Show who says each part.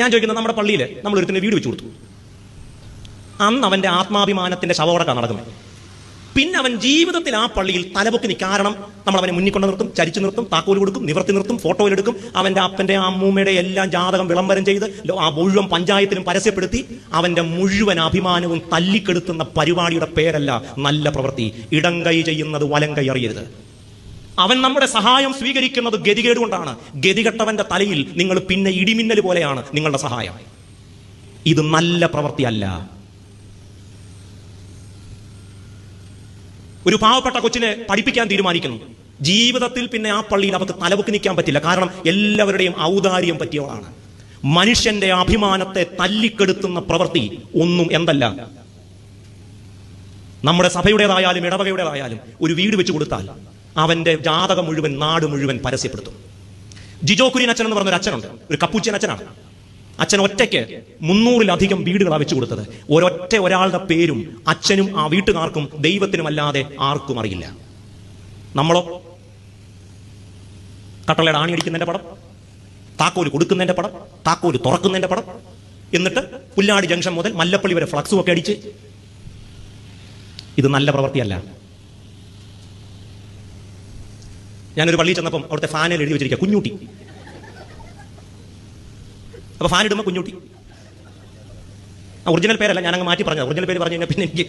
Speaker 1: ഞാൻ ചോദിക്കുന്നത് നമ്മുടെ പള്ളിയിൽ നമ്മൾ ഒരുത്തിന് വീട് വെച്ചു കൊടുത്തു. അന്ന് അവന്റെ ആത്മാഭിമാനത്തിന്റെ ശവോടക്കാണ് നടക്കുന്നത്. പിന്നെ അവൻ ജീവിതത്തിൽ ആ പള്ളിയിൽ തലപൊക്കി നിൽക്കും. കാരണം നമ്മൾ അവനെ മുന്നിൽ കൊണ്ട് നിർത്തും ചരിച്ചു നിർത്തും താക്കോൽ കൊടുക്കും നിവർത്തി നിർത്തും ഫോട്ടോയിലെടുക്കും അവന്റെ അപ്പന്റെ അമ്മൂമ്മയുടെ എല്ലാം ജാതകം വിളംബരം ചെയ്ത് ആ മുഴുവൻ പഞ്ചായത്തിലും പരസ്യപ്പെടുത്തി അവന്റെ മുഴുവൻ അഭിമാനവും തല്ലിക്കെടുത്തുന്ന പരിപാടിയുടെ പേരല്ല നല്ല പ്രവൃത്തി. ഇടം കൈ ചെയ്യുന്നത് വലം കൈ അറിയരുത് അവൻ നമ്മുടെ സഹായം സ്വീകരിക്കുന്നത് ഗതികേട് കൊണ്ടാണ് ഗതികെട്ടവന്റെ തലയിൽ നിങ്ങൾ പിന്നെ ഇടിമിന്നൽ പോലെയാണ് നിങ്ങളുടെ സഹായം. ഇത് നല്ല പ്രവൃത്തിയല്ല. ഒരു പാവപ്പെട്ട കൊച്ചിനെ പഠിപ്പിക്കാൻ തീരുമാനിക്കുന്നു. ജീവിതത്തിൽ പിന്നെ ആ പള്ളിയിൽ അവർക്ക് തലവെക്ക് നിൽക്കാൻ പറ്റില്ല. കാരണം എല്ലാവരുടെയും ഔദാര്യം പറ്റിയവളാണ്. മനുഷ്യന്റെ അഭിമാനത്തെ തല്ലിക്കെടുത്തുന്ന പ്രവൃത്തി ഒന്നും എന്തല്ല. നമ്മുടെ സഭയുടേതായാലും ഇടവകയുടേതായാലും ഒരു വീട് വെച്ച് കൊടുത്താൽ അവന്റെ ജാതകം മുഴുവൻ നാട് മുഴുവൻ പരസ്യപ്പെടുത്തും. ജിജോ കുര്യൻ അച്ഛൻ എന്ന് പറഞ്ഞ ഒരു അച്ഛനുണ്ട്. ഒരു കപ്പൂച്ചൻ അച്ഛനാണ്. അച്ഛൻ ഒറ്റയ്ക്ക് മുന്നൂറിലധികം വീടുകളാണ് വെച്ചു കൊടുത്തത്. ഒരൊറ്റ ഒരാളുടെ പേരും അച്ഛനും ആ വീട്ടുകാർക്കും ദൈവത്തിനും അല്ലാതെ ആർക്കും അറിയില്ല. നമ്മളോ? കട്ടളയുടെ ആണി അടിക്കുന്നതിന്റെ പടം? താക്കോൽ കൊടുക്കുന്നതിന്റെ പടം? താക്കോൽ തുറക്കുന്നതിന്റെ പടം? എന്നിട്ട് പുല്ലാടി ജംഗ്ഷൻ മുതൽ മല്ലപ്പള്ളി വരെ ഫ്ലക്സും ഒക്കെ അടിച്ച്. ഇത് നല്ല പ്രവൃത്തിയല്ല. ഞാനൊരു പള്ളിയിൽ ചെന്നപ്പം അവിടുത്തെ ഫാനിൽ എഴുതി വെച്ചിരിക്കുക കുഞ്ഞൂട്ടി. അപ്പൊ ഫാൻ ഇടുമ്പോൾ കുഞ്ഞൂട്ടി. ഒറിജിനൽ പേരല്ല ഞാനങ്ങ് മാറ്റി പറഞ്ഞത്. ഒറിജിനൽ പേര് പറഞ്ഞു കഴിഞ്ഞാൽ പിന്നെ എനിക്ക്